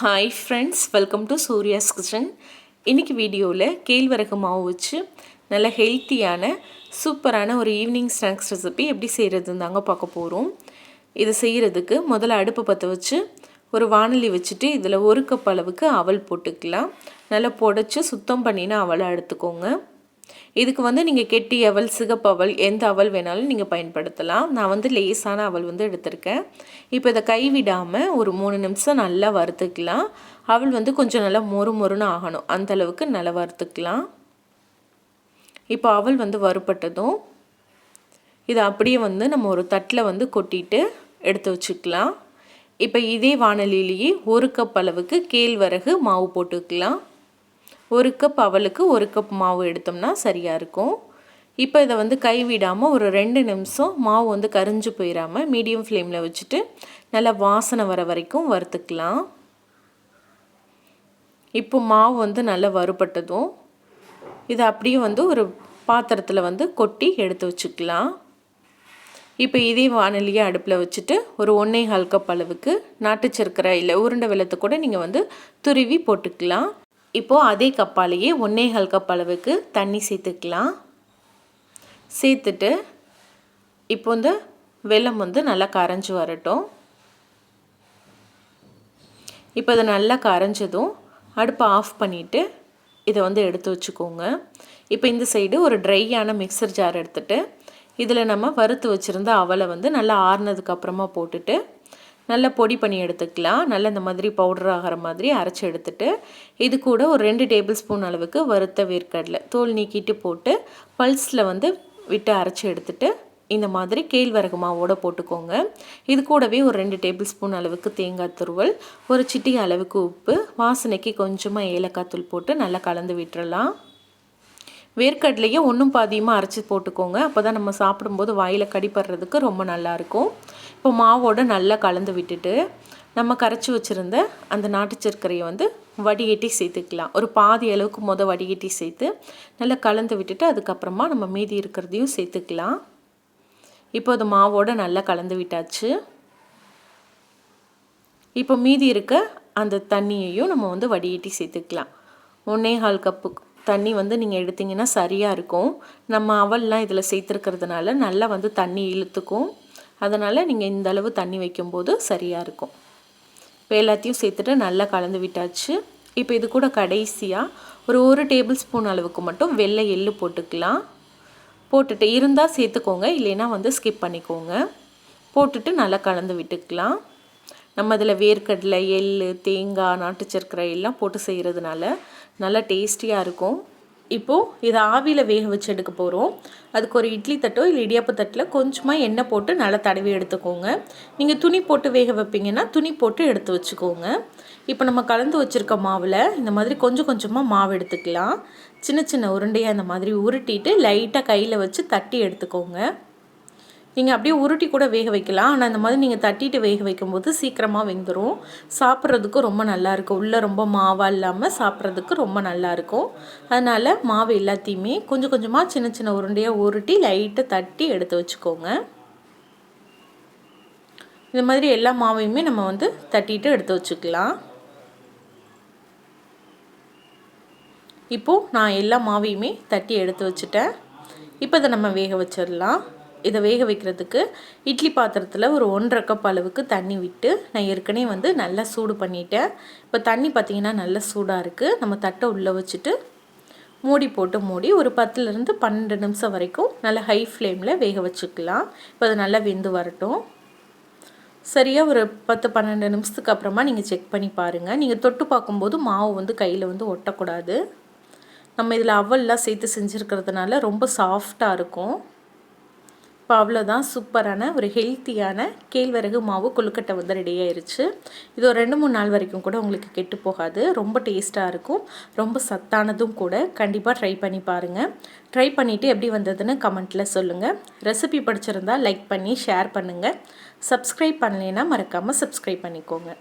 Hi friends welcome to Surya's kitchen இன்றைக்கி வீடியோவில் கேழ்வரகு மாவு வச்சு நல்ல ஹெல்த்தியான சூப்பரான ஒரு ஈவினிங் ஸ்நாக்ஸ் ரெசிபி எப்படி செய்கிறதுன்னு தாங்க பார்க்க போகிறோம் இதை செய்கிறதுக்கு முதல்ல அடுப்பு பற்ற வச்சு ஒரு வானொலி வச்சுட்டு இதில் ஒரு கப் அளவுக்கு அவல் போட்டுக்கலாம். நல்லா புடச்சி சுத்தம் பண்ணினா அவலை எடுத்துக்கோங்க. இதுக்கு வந்து நீங்கள் கெட்டி அவல் சிகப்பு அவல் எந்த அவல் வேணாலும் நீங்கள் பயன்படுத்தலாம். நான் வந்து லேசான அவல் வந்து எடுத்திருக்கேன். இப்போ இதை கைவிடாமல் ஒரு மூணு நிமிஷம் நல்லா வறுத்துக்கலாம். அவள் வந்து கொஞ்சம் நல்லா மொறு மொறுன்னு ஆகணும். அந்த அளவுக்கு நல்லா வறுத்துக்கலாம். இப்போ அவள் வந்து வறுபட்டதும் இதை அப்படியே வந்து நம்ம ஒரு தட்டில் வந்து கொட்டிட்டு எடுத்து வச்சுக்கலாம். இப்போ இதே வானலிலேயே ஒரு கப் அளவுக்கு கேழ்வரகு மாவு போட்டுக்கலாம். ஒரு கப் அவளுக்கு ஒரு கப் மாவு எடுத்தோம்னா சரியாக இருக்கும். இப்போ இதை வந்து கைவிடாமல் ஒரு ரெண்டு நிமிஷம் மாவு வந்து கரிஞ்சு போயிடாமல் மீடியம் ஃப்ளேமில் வச்சுட்டு நல்லா வாசனை வர வரைக்கும் வறுத்துக்கலாம். இப்போ மாவு வந்து நல்லா வறுபட்டதும் இதை அப்படியே வந்து ஒரு பாத்திரத்தில் வந்து கொட்டி எடுத்து வச்சுக்கலாம். இப்போ இதே வானொலியை அடுப்பில் வச்சுட்டு ஒரு ஒன்றே கால் கப் அளவுக்கு நாட்டு சர்க்கரை இல்லை உருண்டை வெள்ளத்தை கூட நீங்கள் வந்து துருவி போட்டுக்கலாம். இப்போது அதே கப்பாலேயே ஒன்றேகால் கப் அளவுக்கு தண்ணி சேர்த்துக்கலாம். சேர்த்துட்டு இப்போ வந்து வெள்ளம் வந்து நல்லா கரைஞ்சி வரட்டும். இப்போ அதை நல்லா கரைஞ்சதும் அடுப்பை ஆஃப் பண்ணிவிட்டு இதை வந்து எடுத்து வச்சுக்கோங்க. இப்போ இந்த சைடு ஒரு ட்ரையான மிக்சர் ஜார் எடுத்துகிட்டு இதில் நம்ம வறுத்து வச்சுருந்த அவலை வந்து நல்லா ஆறுனதுக்கப்புறமா போட்டுட்டு நல்லா பொடி பண்ணி எடுத்துக்கலாம். நல்லா இந்த மாதிரி பவுடர் ஆகிற மாதிரி அரைச்சி எடுத்துட்டு இது கூட ஒரு ரெண்டு டேபிள் ஸ்பூன் அளவுக்கு வறுத்த வேர்க்கடலை தோல் நீக்கிட்டு போட்டு பல்ஸில் வந்து விட்டு அரைச்சி எடுத்துட்டு இந்த மாதிரி கேழ்வரகு மாவோடு போட்டுக்கோங்க. இது கூடவே ஒரு ரெண்டு டேபிள் ஸ்பூன் அளவுக்கு தேங்காய் துருவல் ஒரு சிட்டி அளவுக்கு உப்பு வாசனைக்கு கொஞ்சமாக ஏலக்காய் தூள் போட்டு நல்லா கலந்து விட்டுறலாம். வேர்க்கடலையும் ஒன்றும் பாதியமாக அரைச்சி போட்டுக்கோங்க. அப்போ தான் நம்ம சாப்பிடும்போது வாயில் கடிப்படுறதுக்கு ரொம்ப நல்லாயிருக்கும். இப்போ மாவோடு நல்லா கலந்து விட்டுட்டு நம்ம கரைச்சி வச்சுருந்த அந்த நாட்டு சர்க்கரையை வந்து வடிகட்டி சேர்த்துக்கலாம். ஒரு பாதி அளவுக்கு மொதல் வடிகட்டி சேர்த்து நல்லா கலந்து விட்டுட்டு அதுக்கப்புறமா நம்ம மீதி இருக்கிறதையும் சேர்த்துக்கலாம். இப்போ அது மாவோடு நல்லா கலந்து விட்டாச்சு. இப்போ மீதி இருக்க அந்த தண்ணியையும் நம்ம வந்து வடிகட்டி சேர்த்துக்கலாம். ஒன்றே கால் கப்பு தண்ணி வந்து நீங்கள் எடுத்திங்கன்னா சரியாக இருக்கும். நம்ம அவல்லாம் இதில் சேர்த்துருக்கிறதுனால நல்லா வந்து தண்ணி இழுத்துக்கும். அதனால் நீங்கள் இந்த அளவு தண்ணி வைக்கும்போது சரியாக இருக்கும். இப்போ எல்லாத்தையும் சேர்த்துட்டு நல்லா கலந்து விட்டாச்சு. இப்போ இது கூட கடைசியாக ஒரு ஒரு டேபிள் ஸ்பூன் அளவுக்கு மட்டும் வெள்ளை எள்ளு போட்டுக்கலாம். போட்டுட்டு இருந்தால் சேர்த்துக்கோங்க. இல்லைன்னா வந்து ஸ்கிப் பண்ணிக்கோங்க. போட்டுட்டு நல்லா கலந்து விட்டுக்கலாம். நம்ம அதில் வேர்க்கடலை எள் தேங்காய் நாட்டு சர்க்கரை எல்லாம் போட்டு செய்கிறதுனால நல்லா டேஸ்டியாக இருக்கும். இப்போது இதை ஆவியில் வேக வச்சு எடுக்க போகிறோம் அதுக்கு ஒரு இட்லி தட்டோ இல்லை இடியாப்பு தட்டில் கொஞ்சமாக எண்ணெய் போட்டு நல்லா தடவி எடுத்துக்கோங்க. நீங்கள் துணி போட்டு வேக வைப்பீங்கன்னா துணி போட்டு எடுத்து வச்சுக்கோங்க. இப்போ நம்ம கலந்து வச்சுருக்க மாவில் இந்த மாதிரி கொஞ்சம் கொஞ்சமாக மாவு எடுத்துக்கலாம். சின்ன சின்ன உருண்டையாக இந்த மாதிரி உருட்டிட்டு லைட்டாக கையில் வச்சு தட்டி எடுத்துக்கோங்க. நீங்கள் அப்படியே உருட்டி கூட வேக வைக்கலாம். ஆனால் இந்த மாதிரி நீங்கள் தட்டிட்டு வேக வைக்கும்போது சீக்கிரமாக வெந்துடும் சாப்பிட்றதுக்கும் ரொம்ப நல்லாயிருக்கும் உள்ளே ரொம்ப மாவாக இல்லாமல் சாப்பிட்றதுக்கு ரொம்ப நல்லாயிருக்கும் அதனால் மாவு எல்லாத்தையுமே கொஞ்சம் கொஞ்சமாக சின்ன சின்ன உருண்டையாக உருட்டி லைட்டாக தட்டி எடுத்து வச்சுக்கோங்க. இந்த மாதிரி எல்லா மாவையுமே நம்ம வந்து தட்டிட்டு எடுத்து வச்சுக்கலாம். இப்போது நான் எல்லா மாவையுமே தட்டி எடுத்து வச்சுட்டேன். இப்போ இதை நம்ம வேக வச்சிடலாம். இதை வேக வைக்கிறதுக்கு இட்லி பாத்திரத்தில் ஒரு ஒன்றரை கப் அளவுக்கு தண்ணி விட்டு நான் ஏற்கனவே வந்து நல்லா சூடு பண்ணிட்டேன். இப்போ தண்ணி பார்த்திங்கன்னா நல்லா சூடாக இருக்குது நம்ம தட்டை உள்ளே வச்சுட்டு மூடி போட்டு மூடி ஒரு பத்துலேருந்து பன்னெண்டு நிமிஷம் வரைக்கும் நல்லா ஹை ஃப்ளேமில் வேக வச்சுக்கலாம். இப்போ அது நல்லா வெந்து வரட்டும். சரியாக ஒரு பத்து பன்னெண்டு நிமிஷத்துக்கு அப்புறமா நீங்கள் செக் பண்ணி பாருங்கள் நீங்கள் தொட்டு பார்க்கும்போது மாவு வந்து கையில் வந்து ஒட்டக்கூடாது. நம்ம இதில் அவல்லாம் சேர்த்து செஞ்சுருக்கிறதுனால ரொம்ப சாஃப்டாக இருக்கும். இப்போ அவ்வளோதான். சூப்பரான ஒரு ஹெல்த்தியான கேழ்வரகு மாவு கொழுக்கட்டை வந்து ரெடி ஆயிடுச்சு இது ஒரு ரெண்டு மூணு நாள் வரைக்கும் கூட உங்களுக்கு கெட்டு போகாது. ரொம்ப டேஸ்ட்டாக இருக்கும். ரொம்ப சத்தானதும் கூட. கண்டிப்பாக ட்ரை பண்ணி பாருங்கள் ட்ரை பண்ணிவிட்டு எப்படி வந்ததுன்னு கமெண்ட்டில் சொல்லுங்கள் ரெசிபி படிச்சிருந்தா லைக் பண்ணி ஷேர் பண்ணுங்கள் சப்ஸ்கிரைப் பண்ணலைன்னா மறக்காமல் சப்ஸ்கிரைப் பண்ணிக்கோங்க.